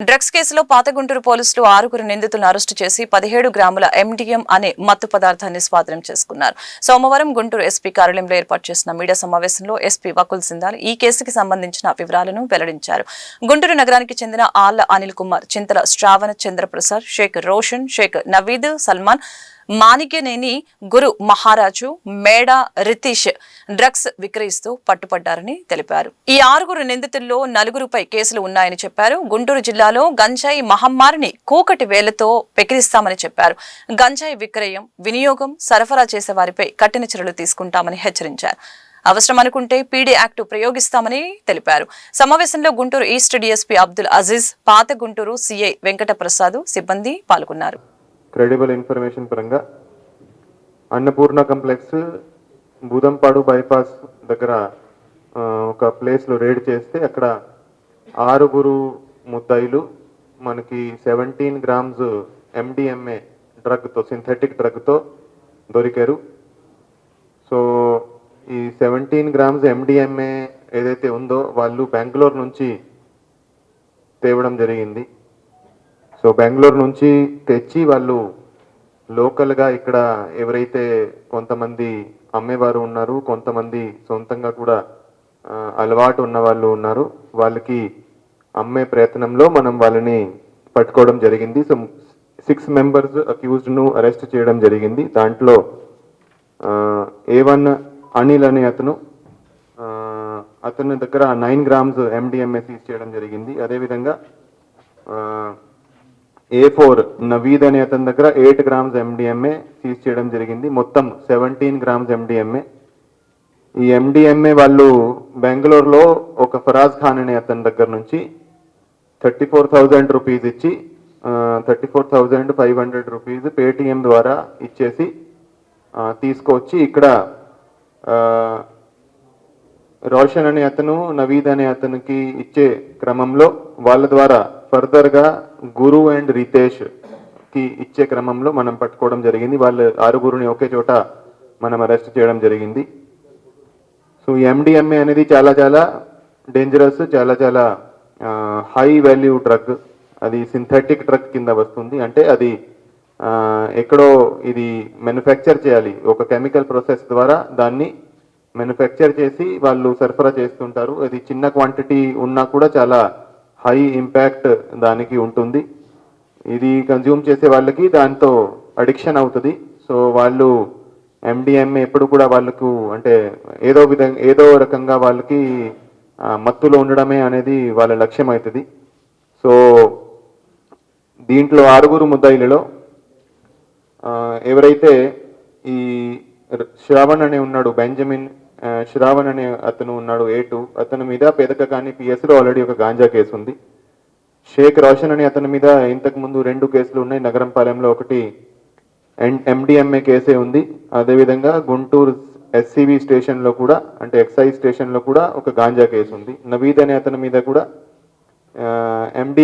Drugs కేసులో పాతగుంటూరు పోలీసులు ఆరుగురు నిందితులను అరెస్టు చేసి పదిహేడు గ్రాముల ఎండిఎం అనే మత్తు పదార్థాన్ని స్వాధీనం చేసుకున్నారు. సోమవారం గుంటూరు ఎస్పీ కార్యాలయంలో ఏర్పాటు చేసిన మీడియా సమావేశంలో ఎస్పీ వకుల్ సింధాల్ ఈ కేసుకి సంబంధించిన వివరాలను వెల్లడించారు. గుంటూరు నగరానికి చెందిన ఆళ్ళ అనిల్ కుమార్ చింతల శ్రావణ చంద్రప్రసాద్ షేక్ రోషన్ షేక్ నవీద్ సల్మాన్ మాణిక్యనేని గురు మహారాజు మేడా రితీష్ డ్రగ్స్ విక్రయిస్తూ పట్టుపడ్డారని తెలిపారు. ఈ ఆరుగురు నిందితుల్లో నలుగురుపై కేసులు ఉన్నాయని చెప్పారు. గుంటూరు జిల్లాలో గంజాయి మహమ్మారిని కూకటి వేలతో పెకిరిస్తామని చెప్పారు. గంజాయి విక్రయం వినియోగం సరఫరా చేసే వారిపై కఠిన చర్యలు తీసుకుంటామని హెచ్చరించారు. అవసరం అనుకుంటే పీడీ యాక్టు ప్రయోగిస్తామని తెలిపారు. సమావేశంలో గుంటూరు ఈస్ట్ డిఎస్పీ అబ్దుల్ అజీజ్ పాత గుంటూరు సిఐ వెంకట ప్రసాద్ సిబ్బంది పాల్గొన్నారు. క్రెడిబుల్ ఇన్ఫర్మేషన్ పరంగా అన్నపూర్ణ కంప్లెక్స్ బూదంపాడు బైపాస్ దగ్గర ఒక ప్లేస్లో రేడ్ చేస్తే అక్కడ ఆరుగురు ముద్దాయిలు మనకి సెవెంటీన్ గ్రామ్స్ ఎండిఎంఏ డ్రగ్తో సింథెటిక్ డ్రగ్తో దొరికారు. సో ఈ సెవెంటీన్ గ్రామ్స్ ఎండిఎంఏ ఏదైతే ఉందో వాళ్ళు బెంగళూరు నుంచి తేవడం జరిగింది. సో బెంగళూరు నుంచి తెచ్చి వాళ్ళు లోకల్గా ఇక్కడ ఎవరైతే కొంతమంది అమ్మేవారు ఉన్నారు. కొంతమంది సొంతంగా కూడా అలవాటు ఉన్న వాళ్ళు ఉన్నారు. వాళ్ళకి అమ్మే ప్రయత్నంలో మనం వాళ్ళని పట్టుకోవడం జరిగింది. సో సిక్స్ మెంబర్స్ అక్యూజ్డ్ను అరెస్ట్ చేయడం జరిగింది. దాంట్లో ఏ వన్ అనిల్ అనే అతను అతని దగ్గర నైన్ గ్రామ్స్ ఎండిఎంఏ సీజ్ చేయడం జరిగింది. అదేవిధంగా ఏ ఫోర్ నవీద్ అనే అతని దగ్గర ఎయిట్ గ్రామ్స్ ఎండిఎంఏ సీజ్ చేయడం జరిగింది. మొత్తం సెవెంటీన్ గ్రామ్స్ ఎండిఎంఏ ఈ ఎండిఎంఏ వాళ్ళు బెంగళూరులో ఒక ఫరాజ్ ఖాన్ అనే అతని దగ్గర నుంచి థర్టీ ఫోర్ థౌజండ్ రూపీస్ ఇచ్చి thirty four thousand five hundred rupees Paytm ద్వారా ఇచ్చేసి తీసుకొచ్చి ఇక్కడ రోషన్ అనే అతను నవీద్ అనే అతనికి ఇచ్చే క్రమంలో వాళ్ళ ద్వారా ఫర్దర్గా గురు అండ్ రితేష్కి ఇచ్చే క్రమంలో మనం పట్టుకోవడం జరిగింది. వాళ్ళ ఆరుగురుని ఒకే చోట మనం అరెస్ట్ చేయడం జరిగింది. సో ఎండిఎంఏ అనేది చాలా చాలా డేంజరస్ చాలా చాలా హై వాల్యూ డ్రగ్ అది సింథెటిక్ డ్రగ్ కింద వస్తుంది. అంటే అది ఎక్కడో ఇది మ్యానుఫ్యాక్చర్ చేయాలి. ఒక కెమికల్ ప్రాసెస్ ద్వారా దాన్ని మ్యానుఫ్యాక్చర్ చేసి వాళ్ళు సరఫరా చేస్తుంటారు. అది చిన్న క్వాంటిటీ ఉన్నా కూడా చాలా హై ఇంపాక్ట్ దానికి ఉంటుంది. ఇది కన్జ్యూమ్ చేసే వాళ్ళకి దాంతో అడిక్షన్ అవుతుంది. సో వాళ్ళు ఎండిఎంఏ ఎప్పుడు కూడా వాళ్ళకు అంటే ఏదో విధంగా ఏదో రకంగా వాళ్ళకి మత్తులో ఉండడమే అనేది వాళ్ళ లక్ష్యం అవుతుంది. సో దీంట్లో ఆరుగురు ముద్దాయిలలో ఎవరైతే ఈ శ్రావణ్ అనే ఉన్నాడు బెంజమిన్ శ్రావణ్ అనే అతను ఉన్నాడు ఏటు అతని మీద పెదక కానీ పిఎస్లో ఆల్రెడీ ఒక గాంజా కేసు ఉంది. షేక్ రోషన్ అనే అతని మీద ఇంతకుముందు రెండు కేసులు ఉన్నాయి. నగరంపాలెంలో ఒకటి ఎండిఎంఏ కేసే ఉంది. అదేవిధంగా గుంటూరు ఎస్సీబీ స్టేషన్లో కూడా అంటే ఎక్సైజ్ స్టేషన్లో కూడా ఒక గాంజా కేసు ఉంది. నవీద్ అనే అతని మీద కూడా ఎండి